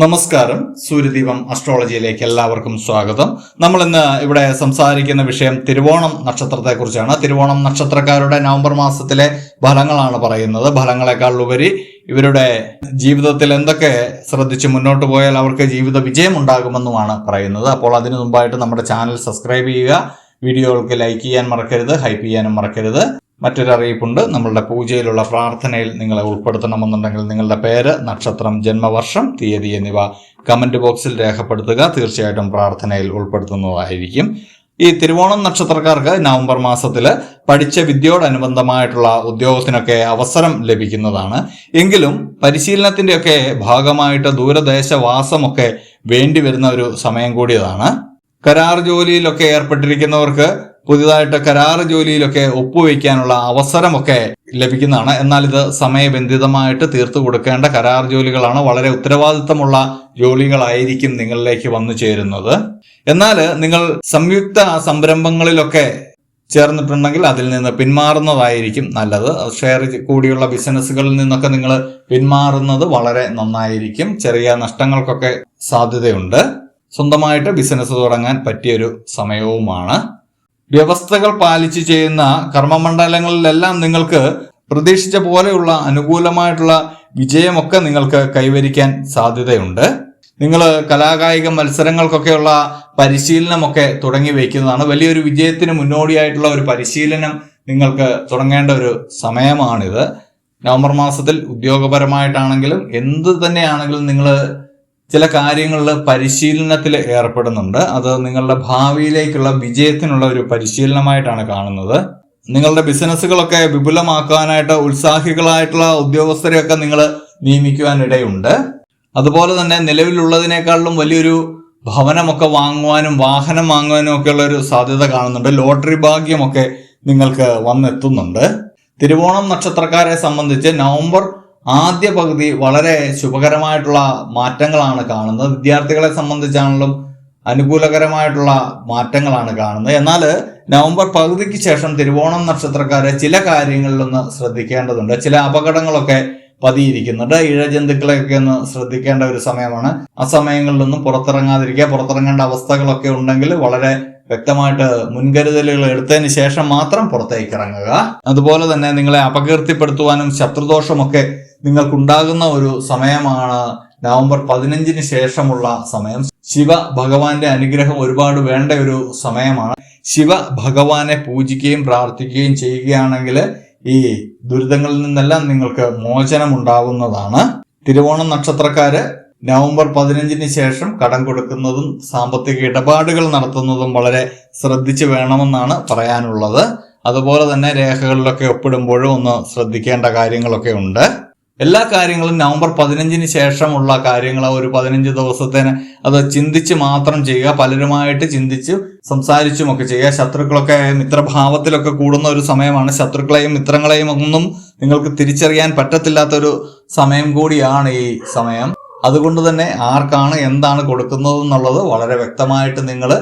നമസ്കാരം. സൂര്യദീപം അസ്ട്രോളജിയിലേക്ക് എല്ലാവർക്കും സ്വാഗതം. നമ്മൾ ഇന്ന് ഇവിടെ സംസാരിക്കുന്ന വിഷയം തിരുവോണം നക്ഷത്രത്തെക്കുറിച്ചാണ്. തിരുവോണം നക്ഷത്രക്കാരുടെ നവംബർ മാസത്തിലെ ഫലങ്ങളാണ് പറയുന്നത്. ഫലങ്ങളെക്കാൾ ഉപരി ഇവരുടെ ജീവിതത്തിൽ എന്തൊക്കെ ശ്രദ്ധിച്ച് മുന്നോട്ട് പോയാൽ അവർക്ക് ജീവിത വിജയം ഉണ്ടാകുമെന്നുമാണ് പറയുന്നത്. അപ്പോൾ അതിനു മുമ്പായിട്ട് നമ്മുടെ ചാനൽ സബ്സ്ക്രൈബ് ചെയ്യുക. വീഡിയോകൾക്ക് ലൈക്ക് ചെയ്യാൻ മറക്കരുത് ഹൈപ്പ് ചെയ്യാനും മറക്കരുത്. മറ്റൊരു അറിയിപ്പുണ്ട് നമ്മളുടെ പൂജയിലുള്ള പ്രാർത്ഥനയിൽ നിങ്ങളെ ഉൾപ്പെടുത്തണമെന്നുണ്ടെങ്കിൽ നിങ്ങളുടെ പേര് നക്ഷത്രം ജന്മവർഷം തീയതി എന്നിവ കമന്റ് ബോക്സിൽ രേഖപ്പെടുത്തുക. തീർച്ചയായിട്ടും പ്രാർത്ഥനയിൽ ഉൾപ്പെടുത്തുന്നതായിരിക്കും. ഈ തിരുവോണം നക്ഷത്രക്കാർക്ക് നവംബർ മാസത്തിൽ പഠിച്ച വിദ്യയോടനുബന്ധമായിട്ടുള്ള ഉദ്യോഗത്തിനൊക്കെ അവസരം ലഭിക്കുന്നതാണ്. എങ്കിലും പരിശീലനത്തിന്റെയൊക്കെ ഭാഗമായിട്ട് ദൂരദേശവാസമൊക്കെ വേണ്ടി വരുന്ന ഒരു സമയം കൂടിയതാണ്. കരാർ ജോലിയിലൊക്കെ ഏർപ്പെട്ടിരിക്കുന്നവർക്ക് പുതിയതായിട്ട് കരാർ ജോലിയിലൊക്കെ ഒപ്പുവെക്കാനുള്ള അവസരമൊക്കെ ലഭിക്കുന്നതാണ്. എന്നാൽ ഇത് സമയബന്ധിതമായിട്ട് തീർത്തു കൊടുക്കേണ്ട കരാർ ജോലികളാണ് വളരെ ഉത്തരവാദിത്തമുള്ള ജോലികളായിരിക്കും നിങ്ങളിലേക്ക് വന്നു ചേരുന്നത്. എന്നാൽ നിങ്ങൾ സംയുക്ത സംരംഭങ്ങളിലൊക്കെ ചേർന്നിട്ടുണ്ടെങ്കിൽ അതിൽ നിന്ന് പിന്മാറുന്നതായിരിക്കും നല്ലത്. ഷെയർ കൂടിയുള്ള ബിസിനസ്സുകളിൽ നിന്നൊക്കെ നിങ്ങൾ പിന്മാറുന്നത് വളരെ നന്നായിരിക്കും. ചെറിയ നഷ്ടങ്ങൾക്കൊക്കെ സാധ്യതയുണ്ട്. സ്വന്തമായിട്ട് ബിസിനസ് തുടങ്ങാൻ പറ്റിയൊരു സമയവുമാണ്. വ്യവസ്ഥകൾ പാലിച്ച് ചെയ്യുന്ന കർമ്മമണ്ഡലങ്ങളിലെല്ലാം നിങ്ങൾക്ക് പ്രതീക്ഷിച്ച പോലെയുള്ള അനുകൂലമായിട്ടുള്ള വിജയമൊക്കെ നിങ്ങൾക്ക് കൈവരിക്കാൻ സാധ്യതയുണ്ട്. നിങ്ങൾ കലാകായിക മത്സരങ്ങൾക്കൊക്കെയുള്ള പരിശീലനമൊക്കെ തുടങ്ങി വയ്ക്കുന്നതാണ്. വലിയൊരു വിജയത്തിന് മുന്നോടിയായിട്ടുള്ള ഒരു പരിശീലനം നിങ്ങൾക്ക് തുടങ്ങേണ്ട ഒരു സമയമാണിത്. നവംബർ മാസത്തിൽ ഉദ്യോഗപരമായിട്ടാണെങ്കിലും എന്ത് തന്നെയാണെങ്കിലും നിങ്ങൾ ചില കാര്യങ്ങളിൽ പരിശീലനത്തിൽ ഏർപ്പെടുന്നുണ്ട്. അത് നിങ്ങളുടെ ഭാവിയിലേക്കുള്ള വിജയത്തിനുള്ള ഒരു പരിശീലനമായിട്ടാണ് കാണുന്നത്. നിങ്ങളുടെ ബിസിനസ്സുകളൊക്കെ വിപുലമാക്കാനായിട്ട് ഉത്സാഹികളായിട്ടുള്ള ഉദ്യോഗസ്ഥരെയൊക്കെ നിങ്ങൾ നിയമിക്കുവാനിടയുണ്ട്. അതുപോലെ തന്നെ നിലവിലുള്ളതിനേക്കാളും വലിയൊരു ഭവനമൊക്കെ വാങ്ങുവാനും വാഹനം വാങ്ങുവാനും ഒക്കെയുള്ള ഒരു സാധ്യത കാണുന്നുണ്ട്. ലോട്ടറി ഭാഗ്യമൊക്കെ നിങ്ങൾക്ക് വന്നെത്തുന്നുണ്ട്. തിരുവോണം നക്ഷത്രക്കാരെ സംബന്ധിച്ച് നവംബർ ആദ്യ പകുതി വളരെ ശുഭകരമായിട്ടുള്ള മാറ്റങ്ങളാണ് കാണുന്നത്. വിദ്യാർത്ഥികളെ സംബന്ധിച്ചാണെങ്കിലും അനുകൂലകരമായിട്ടുള്ള മാറ്റങ്ങളാണ് കാണുന്നത്. എന്നാൽ നവംബർ പകുതിക്ക് ശേഷം തിരുവോണം നക്ഷത്രക്കാരെ ചില കാര്യങ്ങളിലൊന്ന് ശ്രദ്ധിക്കേണ്ടതുണ്ട്. ചില അപകടങ്ങളൊക്കെ പതിയിരിക്കുന്നുണ്ട്. ഇഴജന്തുക്കളെയൊക്കെ ഒന്ന് ശ്രദ്ധിക്കേണ്ട ഒരു സമയമാണ്. ആ സമയങ്ങളിലൊന്നും പുറത്തിറങ്ങാതിരിക്കുക പുറത്തിറങ്ങേണ്ട അവസ്ഥകളൊക്കെ ഉണ്ടെങ്കിൽ വളരെ വ്യക്തമായിട്ട് മുൻകരുതലുകൾ എടുത്തതിന് ശേഷം മാത്രം പുറത്തേക്ക് ഇറങ്ങുക. അതുപോലെ തന്നെ നിങ്ങളെ അപകീർത്തിപ്പെടുത്തുവാനും ശത്രുദോഷമൊക്കെ നിങ്ങൾക്കുണ്ടാകുന്ന ഒരു സമയമാണ് നവംബർ പതിനഞ്ചിന് ശേഷമുള്ള സമയം. ശിവ ഭഗവാന്റെ അനുഗ്രഹം ഒരുപാട് വേണ്ട ഒരു സമയമാണ്. ശിവ ഭഗവാനെ പൂജിക്കുകയും പ്രാർത്ഥിക്കുകയും ചെയ്യുകയാണെങ്കിൽ ഈ ദുരിതങ്ങളിൽ നിന്നെല്ലാം നിങ്ങൾക്ക് മോചനം ഉണ്ടാകുന്നതാണ് തിരുവോണം നക്ഷത്രക്കാര് നവംബർ പതിനഞ്ചിന് ശേഷം കടം കൊടുക്കുന്നതും സാമ്പത്തിക ഇടപാടുകൾ നടത്തുന്നതും വളരെ ശ്രദ്ധിച്ചു വേണമെന്നാണ് പറയാനുള്ളത്. അതുപോലെ തന്നെ രേഖകളിലൊക്കെ ഒപ്പിടുമ്പോഴും ഒന്ന് ശ്രദ്ധിക്കേണ്ട കാര്യങ്ങളൊക്കെ ഉണ്ട്. എല്ലാ കാര്യങ്ങളും നവംബർ പതിനഞ്ചിന് ശേഷമുള്ള കാര്യങ്ങൾ ഒരു പതിനഞ്ച് ദിവസത്തേന് അത് ചിന്തിച്ച് മാത്രം ചെയ്യുക പലരുമായിട്ട് ചിന്തിച്ച് സംസാരിച്ചും ഒക്കെ ചെയ്യുക. ശത്രുക്കളൊക്കെ മിത്രഭാവത്തിലൊക്കെ കൂടുന്ന ഒരു സമയമാണ്. ശത്രുക്കളെയും മിത്രങ്ങളെയും ഒന്നും നിങ്ങൾക്ക് തിരിച്ചറിയാൻ പറ്റത്തില്ലാത്തൊരു സമയം കൂടിയാണ് ഈ സമയം. അതുകൊണ്ട് തന്നെ ആർക്കാണ് എന്താണ് കൊടുക്കുന്നത് എന്നുള്ളത് വളരെ വ്യക്തമായിട്ട് നിങ്ങൾ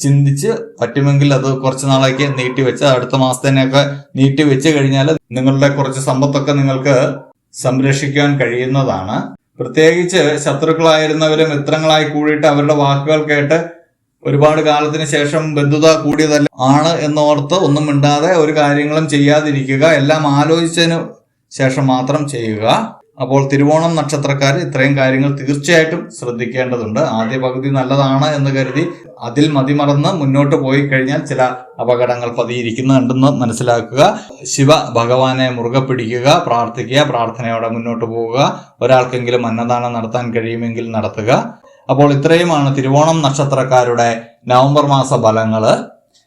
ചിന്തിച്ച് പറ്റുമെങ്കിൽ അത് കുറച്ച് നാളേക്ക് നീട്ടിവെച്ച് അടുത്ത മാസത്തേനെയൊക്കെ നീട്ടി വെച്ച് കഴിഞ്ഞാൽ നിങ്ങളുടെ കുറച്ച് സമ്പത്തൊക്കെ നിങ്ങൾക്ക് സംരക്ഷിക്കാൻ കഴിയുന്നതാണ്. പ്രത്യേകിച്ച് ശത്രുക്കളായിരുന്നവര് മിത്രങ്ങളായി കൂടിയിട്ട് അവരുടെ വാക്കുകൾ കേട്ട് ഒരുപാട് കാലത്തിന് ശേഷം ബന്ധുത കൂടിയതല്ല ആണ് എന്നോർത്ത് ഒന്നും മിണ്ടാതെ ഒരു കാര്യങ്ങളും ചെയ്യാതിരിക്കുക. എല്ലാം ആലോചിച്ചതിന് ശേഷം മാത്രം ചെയ്യുക. അപ്പോൾ തിരുവോണം നക്ഷത്രക്കാർ ഇത്രയും കാര്യങ്ങൾ തീർച്ചയായിട്ടും ശ്രദ്ധിക്കേണ്ടതുണ്ട്. ആദ്യ പകുതി നല്ലതാണ് എന്ന് കരുതി അതിൽ മതിമറന്ന് മുന്നോട്ട് പോയി കഴിഞ്ഞാൽ ചില അപകടങ്ങൾ പതിയിരിക്കുന്നുണ്ടെന്ന് മനസ്സിലാക്കുക. ശിവ ഭഗവാനെ മുറുകെ പിടിക്കുക പ്രാർത്ഥിക്കുക പ്രാർത്ഥനയോടെ മുന്നോട്ട് പോവുക ഒരാൾക്കെങ്കിലും അന്നദാനം നടത്താൻ കഴിയുമെങ്കിൽ നടത്തുക. അപ്പോൾ ഇത്രയുമാണ് തിരുവോണം നക്ഷത്രക്കാരുടെ നവംബർ മാസ ഫലങ്ങൾ.